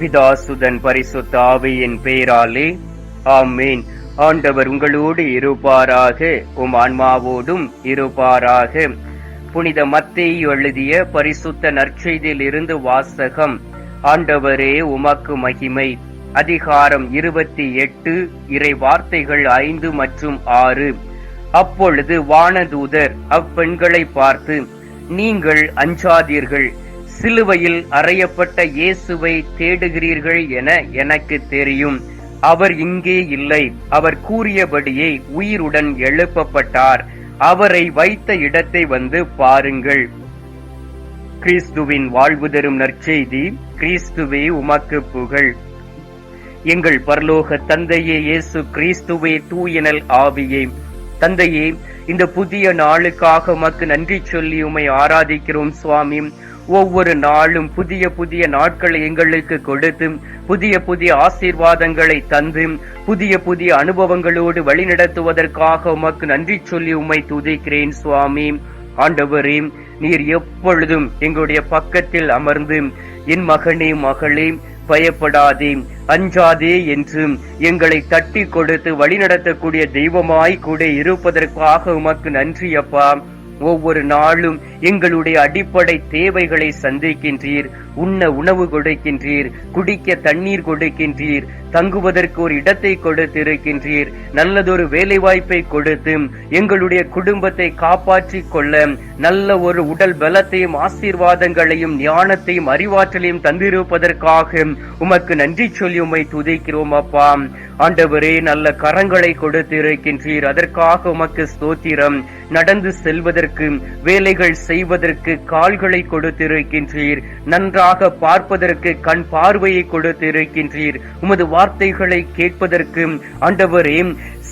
பிதாசுதன் பரிசுத்த ஆவியின் பெயராலே ஆமீன். ஆண்டவர் உங்களோடு இருப்பாராக உம் ஆன்மாவோடும் இருப்பாராக. புனித மத்தேயு எழுதிய பரிசுத்த நற்செய்தியில் இருந்து வாசகம் ஆண்டவரே உமக்கு மகிமை. அதிகாரம் இருபத்தி எட்டு இறை வார்த்தைகள் ஐந்து மற்றும் ஆறு. அப்பொழுது வானதூதர் அப்பெண்களை பார்த்து நீங்கள் அஞ்சாதீர்கள். சிலுவையில் அறையப்பட்ட இயேசுவை தேடுகிறீர்கள் என எனக்கு தெரியும். அவர் இங்கே இல்லை. அவர் கூறியபடியே உயிருடன் எழுப்பப்பட்டார். அவரை வைத்த இடத்தை வந்து பாருங்கள். கிறிஸ்துவின் வாழ்வு தரும் நற்செய்தி கிறிஸ்துவே உமக்கு புகழ். எங்கள் பரலோக தந்தையே இயேசு கிறிஸ்துவே தூயனல் ஆவியே. தந்தையே இந்த புதிய நாளுக்காக உமக்கு நன்றி சொல்லி உமை ஆராதிக்கிறோம் சுவாமி. ஒவ்வொரு நாளும் புதிய புதிய நாட்களை எங்களுக்கு கொடுத்து புதிய புதிய ஆசீர்வாதங்களை தந்து புதிய புதிய அனுபவங்களோடு வழிநடத்துவதற்காக உமக்கு நன்றி சொல்லி உம்மை துதிக்கிறேன் சுவாமி. ஆண்டவரே நீர் எப்பொழுதும் எங்களுடைய பக்கத்தில் அமர்ந்து என் மகனே மகளே பயப்படாதே அஞ்சாதே என்று எங்களை தட்டி கொடுத்து வழிநடத்தக்கூடிய தெய்வமாய் கூட இருப்பதற்காக உமக்கு நன்றி அப்பா. ஒவ்வொரு நாளும் எங்களுடைய அடிப்படை தேவைகளை சந்திக்கின்றீர் உண்ண உணவு கொடுக்கின்றீர் குடிக்க தண்ணீர் கொடுக்கின்றீர் தங்குவதற்கு ஒரு இடத்தை கொடுத்திருக்கின்றீர் நல்லதொரு வேலை வாய்ப்பை கொடுத்து எங்களுடைய குடும்பத்தை காப்பாற்றிக் கொள்ள நல்ல ஒரு உடல் பலத்தையும் ஆசீர்வாதங்களையும் ஞானத்தையும் அறிவாற்றலையும் தந்திருப்பதற்காக உமக்கு நன்றி சொல்லி உமை துதிக்கிறோம் அப்பா. ஆண்டவரே நல்ல கரங்களை கொடுத்திருக்கின்றீர். அதற்காக உமக்கு ஸ்தோத்திரம். நடந்து செல்வதற்கு வேலைகள் செய்வதற்கு கால்களை கொடுத்திருக்கின்றீர். நன்றாக பார்ப்பதற்கு கண் பார்வையை கொடுத்திருக்கின்றீர். உமது வார்த்தைகளை கேட்பதற்கு ஆண்டவரே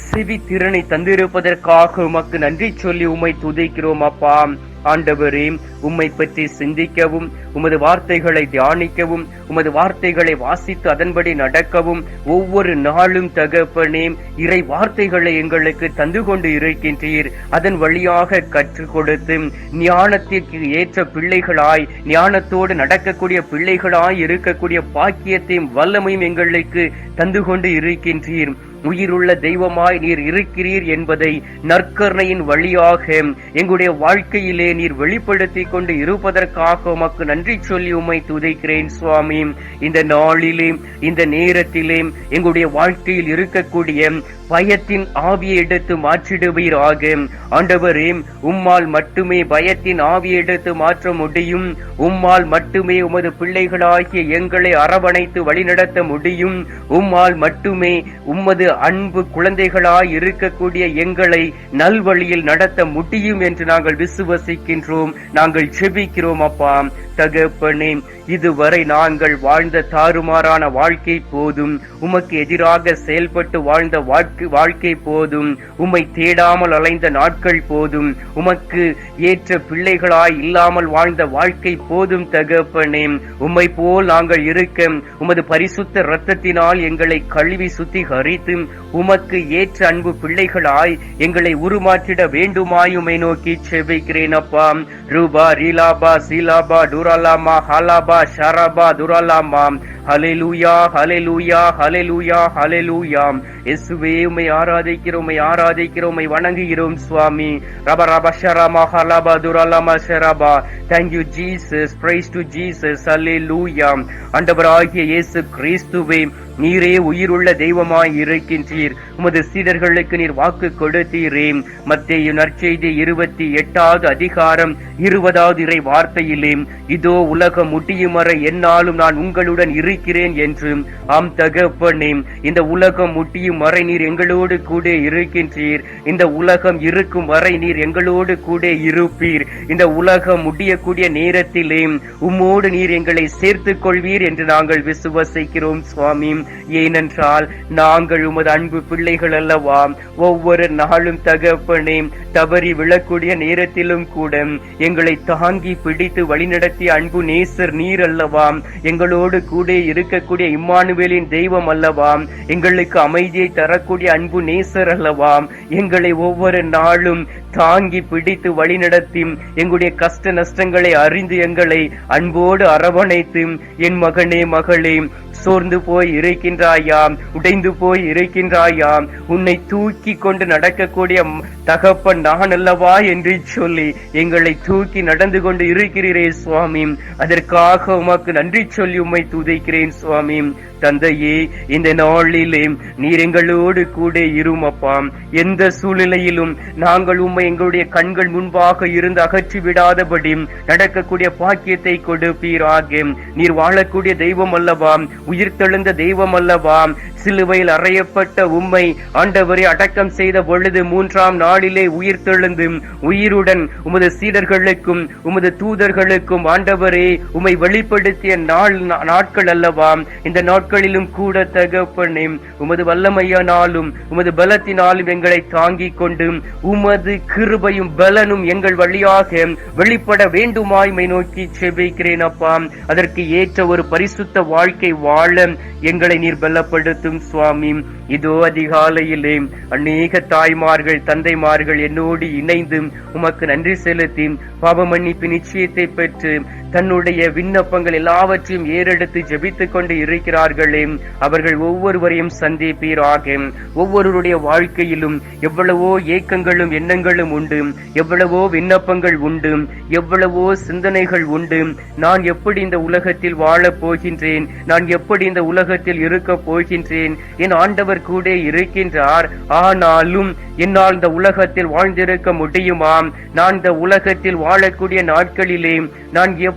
செவி திறனை தந்திருப்பதற்காக உமக்கு நன்றி சொல்லி உம்மை துதிக்கிறோம் அப்பா. ஆண்டவரே உம்மை பற்றி சிந்திக்கவும் உமது வார்த்தைகளை தியானிக்கவும் உமது வார்த்தைகளை வாசித்து அதன்படி நடக்கவும் ஒவ்வொரு நாளும் தகப்பனே இறை வார்த்தைகளை எங்களுக்கு தந்து கொண்டு இருக்கின்றீர். அதன் வழியாக கற்றுக் கொடுத்து ஞானத்திற்கு ஏற்ற பிள்ளைகளாய் ஞானத்தோடு நடக்கக்கூடிய பிள்ளைகளாய் இருக்கக்கூடிய பாக்கியத்தையும் வல்லமையும் எங்களுக்கு தந்து கொண்டு இருக்கின்றீர். உயிருள்ள தெய்வமாய் நீர் இருக்கிறீர் என்பதை நற்கருணையின் வழியாக எங்களுடைய வாழ்க்கையிலே நீர் வெளிப்படுத்தி கொண்டு இருப்பதற்காக உமக்கு நன்றி சொல்லி உம்மை துதைக்கிறேன் சுவாமி. இந்த நாளிலே இந்த நேரத்திலே எங்களுடைய வாழ்க்கையில் இருக்கக்கூடிய பயத்தின் ஆவியை எடுத்து மாற்றிடுவீராக. ஆண்டவரே உம்மால் மட்டுமே பயத்தின் ஆவியை எடுத்து மாற்ற முடியும். உம்மால் மட்டுமே உமது பிள்ளைகளாகிய எங்களை அரவணைத்து வழிநடத்த முடியும். உம்மால் மட்டுமே உமது அன்பு குழந்தைகளாய் இருக்கக்கூடிய எங்களை நல்வழியில் நடத்த முடியும் என்று நாங்கள் விசுவசிக்கின்றோம். நாங்கள் செபிக்கிறோம் அப்பா. தகப்பனே இதுவரை நாங்கள் வாழ்ந்த தாறுமாறான வாழ்க்கை போதும். உமக்கு எதிராக செயல்பட்டு வாழ்ந்த வாழ்க்கை வாழ்க்கை போதும். உம்மை தேடாமல் அலைந்த நாட்கள் போதும். உமக்கு ஏற்ற பிள்ளைகளாய் இல்லாமல் வாழ்ந்த வாழ்க்கை போதும் தகப்பனே. உம்மை போல் நாங்கள் இருக்க உமது பரிசுத்த இரத்தத்தினால் எங்களை கழுவி சுத்திகரித்து உமக்கு ஏற்ற அன்பு பிள்ளைகளாய் எங்களை உருமாற்றிட வேண்டுமாயுமை நோக்கி செபிக்கிறேன் அப்பா. ரூபா ரீலாபா சீலாபா டூரா டூராலாமா ஹாலாபா ஷராபா துராலாமா ஹலெலூயா ஹலெலூயா ஹலெலூயா ஹலெலூயாம் இயேசுவே உமை ஆராதிக்கிறோம் உம்மை ஆராதிக்கிறோம் வணங்குகிறோம் சுவாமி. ரப ரப ஷரமா ஹலபா துரலமா ஷரபா thank you Jesus praise to Jesus ஹalleluya ஆண்டவராகிய இயேசு கிறிஸ்துவே நீரே உயிருள்ள தெய்வமாய் இருக்கின்றீர். உமது சீடர்களுக்கு நீர் வாக்கு கொடுத்தீரே. மத்திய நற்செய்தி இருபத்தி எட்டாவது அதிகாரம் இருபதாவது இறை வார்த்தையிலே இதோ உலகம் முட்டியும் வரை என்னாலும் நான் உங்களுடன் இருக்கிறேன் என்று ஆம் தகப்பனே இந்த உலகம் முட்டியும் வரை நீர் எங்களோடு கூட இருக்கின்றீர். இந்த உலகம் இருக்கும் வரை நீர் எங்களோடு கூட இருப்பீர். இந்த உலகம் முடியக்கூடிய நேரத்திலே உம்மோடு நீர் எங்களை சேர்த்து கொள்வீர் என்று நாங்கள் விசுவசிக்கிறோம் சுவாமி. ஏனென்றால் நாங்கள் உமது அன்பு பிள்ளைகள் அல்லவா? ஒவ்வொரு நாளும் தகப்பனே தவறி விழக்கூடிய நேரத்திலும் கூட எங்களை தாங்கி பிடித்து வழிநடத்திய அன்பு நேசர் நீர் அல்லவா? எங்களோடு கூட இருக்கக்கூடிய இம்மானுவேலின் தெய்வம் அல்லவாம். எங்களுக்கு அமைதியை தரக்கூடிய அன்பு நேசர் அல்லவாம். எங்களை ஒவ்வொரு நாளும் தாங்கி பிடித்து வழிநடத்தி எங்களுடைய கஷ்ட நஷ்டங்களை அறிந்து எங்களை அன்போடு அரவணைத்து என் மகனே மகளே சோர்ந்து போய் இருக்கின்றாயாம் உடைந்து போய் இருக்கின்றாயாம் உன்னை தூக்கி கொண்டு நடக்கக்கூடிய தகப்பன் நான் அல்லவா என்று சொல்லி எங்களை தூக்கி நடந்து கொண்டு இருக்கிறீரே சுவாமி. அதற்காக உமக்கு நன்றி சொல்லி உம்மை துதைக்கிறேன் சுவாமி. தந்தையே இந்த நாளிலே நீர் எங்களோடு கூட இருமப்பாம் எந்த சூழ்நிலையிலும் நாங்கள் உம்மை எங்களுடைய கண்கள் முன்பாக இருந்து அகற்றி விடாதபடி நடக்கக்கூடிய பாக்கியத்தை கொடுப்பீராக. நீர் வாழக்கூடிய தெய்வம் அல்லவாம் உயிர்த்தெழுந்த தெய்வம் அல்லவாம் சிலுவையில் அறையப்பட்ட உம்மை ஆண்டவரை அடக்கம் செய்த பொழுது மூன்றாம் நாளிலே உயிர்த்தெழுந்து உயிருடன் உமது சீடர்களுக்கும் உமது தூதர்களுக்கும் ஆண்டவரே உம்மை வெளிப்படுத்திய நாள் நாட்கள் அல்லவாம் இந்த நாட்களிலும் கூட தகப்பனே உமது வல்லமையானாலும் உமது பலத்தினாலும் எங்களை தாங்கிக் கொண்டு உமது கிருபையும் பலனும் எங்கள் வழியாக வெளிப்பட வேண்டுமாய்மை நோக்கி செபிக்கிறேன் அப்பா. அதற்கு ஏற்ற ஒரு பரிசுத்த வாழ்க்கை வாழ எங்களை நீர் பலப்படுத்தும் சுவாமி. இதோ அதிகாலையிலே அநேக தாய்மார்கள் தந்தைமார்கள் என்னோடு இணைந்து உமக்கு நன்றி செலுத்தி பாவ மன்னிப்பு நிச்சயத்தை பெற்று தன்னுடைய விண்ணப்பங்கள் எல்லாவற்றையும் ஏறெடுத்து ஜெபித்துக் கொண்டு இருக்கிறார்களே. அவர்கள் ஒவ்வொருவரையும் சந்திப்பீராக. ஒவ்வொருவருடைய வாழ்க்கையிலும் எவ்வளவோ ஏக்கங்களும் எண்ணங்களும் உண்டு. எவ்வளவோ விண்ணப்பங்கள் உண்டு. எவ்வளவோ சிந்தனைகள் உண்டு. நான் எப்படி இந்த உலகத்தில் வாழப் போகின்றேன்? நான் எப்படி இந்த உலகத்தில் இருக்க போகின்றேன்? என் ஆண்டவர் கூட இருக்கின்றார். ஆனாலும் என்னால் இந்த உலகத்தில் வாழ்ந்திருக்க முடியுமாம் நான் இந்த உலகத்தில் வாழக்கூடிய நாட்களிலே நான்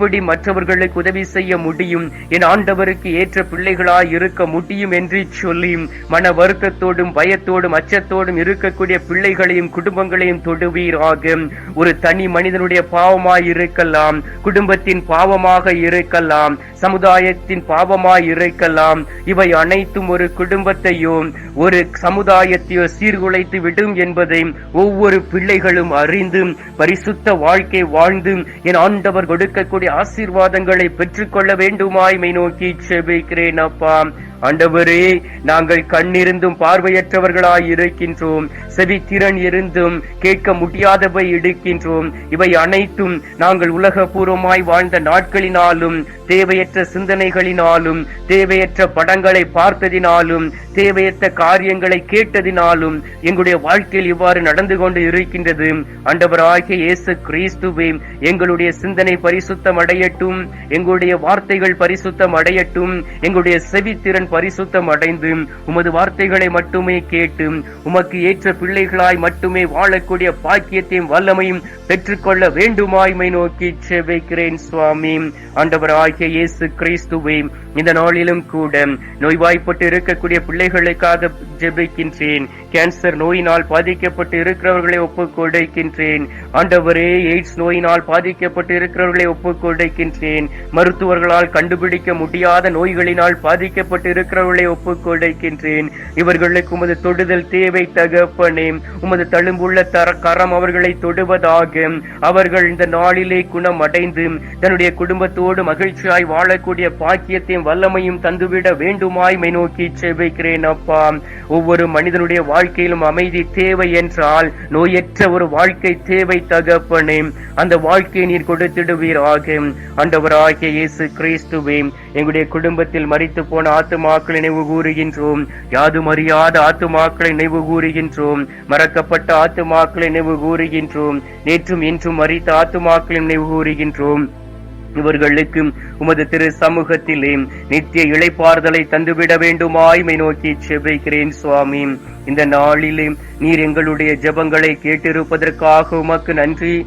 எப்படி மற்றவர்களுக்கு உதவி செய்ய முடியும்? என் ஆண்டவருக்கு ஏற்ற பிள்ளைகளாய் இருக்க முடியும் என்று சொல்லி மன வருத்தத்தோடும் பயத்தோடும் அச்சத்தோடும் இருக்கக்கூடிய பிள்ளைகளையும் குடும்பங்களையும் தொடுவீராக. ஒரு தனி மனிதனுடைய பாவமாய் இருக்கலாம் குடும்பத்தின் பாவமாக இருக்கலாம் சமுதாயத்தின் பாவமாய் இருக்கலாம். இவை அனைத்தும் ஒரு குடும்பத்தையோ ஒரு சமுதாயத்தையோ சீர்குலைத்து விடும் என்பதை ஒவ்வொரு பிள்ளைகளும் அறிந்து பரிசுத்த வாழ்க்கை வாழ்ந்து என் ஆண்டவர் கொடுக்கக்கூடிய ஆசீர்வாதங்களை பெற்றுக்கொள்ள வேண்டுமாய்மை நோக்கி செபிக்கிறேன் அப்பா. ஆண்டவரே நாங்கள் கண்ணிருந்தும் பார்வையற்றவர்களாய் இருக்கின்றோம். செவித்திறன் இருந்தும் கேட்க முடியாதவை இருக்கின்றோம் இவை அனைத்தும் நாங்கள் உலகபூர்வமாய் வாழ்ந்த நாட்களினாலும் தேவையற்ற சிந்தனைகளினாலும் தேவையற்ற படங்களை பார்த்ததினாலும் தேவையற்ற காரியங்களை கேட்டதினாலும் எங்களுடைய வாழ்க்கையில் இவ்வாறு நடந்து கொண்டு இருக்கின்றது. ஆண்டவராகிய இயேசு கிறிஸ்துவே எங்களுடைய சிந்தனை பரிசுத்தம் அடையட்டும் எங்களுடைய வார்த்தைகள் பரிசுத்தம் அடையட்டும் எங்களுடைய செவித்திறன் பரிசுத்தம் அடைந்து உமது வார்த்தைகளை மட்டுமே கேட்டு உமக்கு ஏற்ற பிள்ளைகளாய் மட்டுமே வாழக்கூடிய பாக்கியத்தையும் வல்லமையும் பெற்றுக்கொள்ள வேண்டுமாய்மை நோக்கி செபிக்கிறேன் சுவாமி. ஆண்டவராகிய இயேசு கிறிஸ்துவே இந்த நாளிலும் கூட நோய்வாய்ப்பட்டு இருக்கக்கூடிய பிள்ளைகளுக்காக ஜெபிக்கின்றேன். கேன்சர் நோயினால் பாதிக்கப்பட்டு இருக்கிறவர்களை ஒப்புக் கொடுக்கின்றேன். ஆண்டவரே எய்ட்ஸ் நோயினால் பாதிக்கப்பட்டு இருக்கிறவர்களை ஒப்புக் கொடுக்கின்றேன். மருத்துவர்களால் கண்டுபிடிக்க முடியாத நோய்களினால் பாதிக்கப்பட்டு இருக்கிறவர்களை ஒப்புக் கொடுக்கின்றேன். இவர்களுக்கு உமது தொடுதல் தேவை தகப்பனே. உமது தழும்புள்ள தர கரம் அவர்களை தொடுவதாக. அவர்கள் இந்த நாளிலே குணம் அடைந்து தன்னுடைய குடும்பத்தோடு மகிழ்ச்சியாய் வாழக்கூடிய பாக்கியத்தையும் வல்லமையும் தந்துவிட வேண்டுமாய் மை நோக்கி செவிக்கிறேன் அப்பா. ஒவ்வொரு மனிதனுடைய வாழ்க்கையிலும் அமைதி தேவை என்றால் நோயற்ற ஒரு வாழ்க்கை தேவை தகப்பனே. அந்த வாழ்க்கையை நீர் கொடுத்திடுவீராக. ஆண்டவராகிய இயேசு கிறிஸ்துவே. எங்களுடைய குடும்பத்தில் மறித்து போன ஆத்துமாக்களை நினைவு கூறுகின்றோம். யாதும் அறியாத ஆத்துமாக்களை நினைவு கூறுகின்றோம். மறக்கப்பட்ட ஆத்துமாக்களை நினைவு கூறுகின்றோம். நேற்றும் இன்றும் மறித்த ஆத்துமாக்களை நினைவு கூறுகின்றோம். இவர்களுக்கு உமது திரு சமூகத்திலே நித்திய இளைப்பாறுதலை தந்துவிட வேண்டுமாய்மை நோக்கி செபிக்கிறேன் சுவாமி. இந்த நாளிலே நீர் எங்களுடைய ஜெபங்களை கேட்டிருப்பதற்காக உமக்கு நன்றி.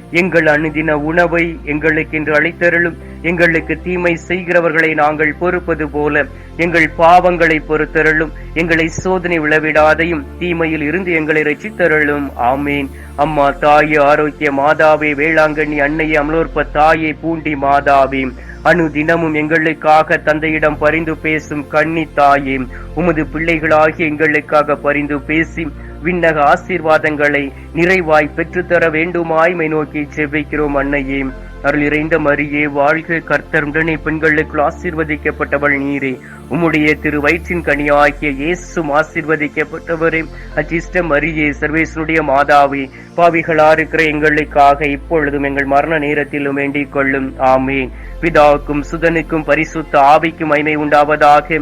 எங்கள் அணுதின உணவை எங்களுக்கு என்று அளித்தருளும். எங்களுக்கு தீமை செய்கிறவர்களை நாங்கள் பொறுப்பது போல எங்கள் பாவங்களை பொறுத்தருளும். எங்களை சோதனை விழவிடாதையும் தீமையில் இருந்து எங்களை ரசித்தருளும் ஆமீன். அம்மா தாயே ஆரோக்கிய மாதாவே வேளாங்கண்ணி அன்னையே அமலோற்ப தாயே பூண்டி மாதாவே. அணு தினமும் எங்களுக்காக தந்தையிடம் பரிந்து பேசும் கண்ணி தாயே. உமது பிள்ளைகளாகி எங்களுக்காக பரிந்து பேசி விண்ணக ஆசீர்வாதங்களை நிறைவாய் பெற்றுத்தர வேண்டுமாய்மை நோக்கி செவ்விக்கிறோம் அன்னையே. அருள் இறைந்த மரியே வாழ்க கர்த்தருடனே பெண்களுக்குள் ஆசீர்வதிக்கப்பட்டவள் நீரே. உம்முடைய திரு வயிற்றின் கனியாகிய இயேசும் ஆசீர்வதிக்கப்பட்டவரே. அச்சிஷ்ட மரியே சர்வேசனுடைய மாதாவே பாவிகளா இருக்கிற எங்களுக்காக இப்பொழுதும் எங்கள் மரண நேரத்திலும் வேண்டிக் கொள்ளும். ஆமே பிதாவுக்கும் சுதனுக்கும் பரிசுத்த ஆவிக்கும் மைமை உண்டாவதாக.